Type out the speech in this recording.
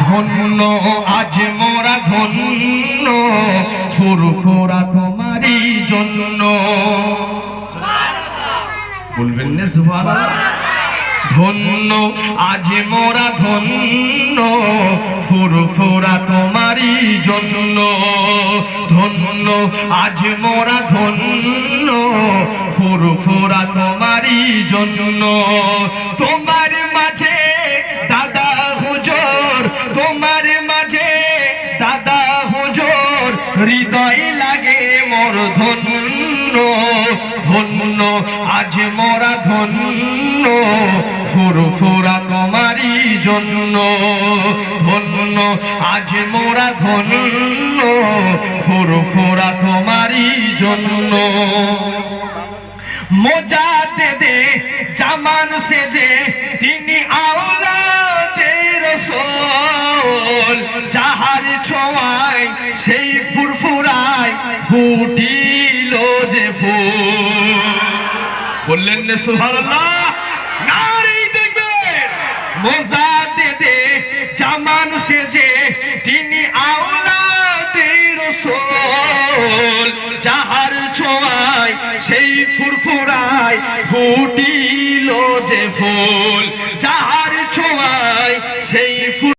ধন্য, আজ মোরা ধন্য। ফুরফুরা তোমারই জন্য। বলবেন ধন্য, আজ মোরা ধন্য। ফুরফুরা তোমারই জন্য। ধন্য, আজ মোরা ধন্য। ফুরফুরা তোমারই জন্য। তোমার হুজুর, হৃদয় লাগে মোর ধন্য ধন্য, আজ মোরা ধন্য, ফুরফুরা তোমারই জন্য, ধন্য, আজ মোরা ধন্য, ফুরফুরা তোমারই জন্য। মোজাতে দে, জামান সেজে ছোঁয়ায় সেই ফুরফুরায় ফুটিল যে ফুল। বললেন না, সুবহানাল্লাহ। নারী দেখবেন মোজাতে দে জামান সেজে তিনি আওলাদের সোল যাহার ছোঁয়ায়, সেই ফুরফুরায় ফুটিল যে ফুল। ফুল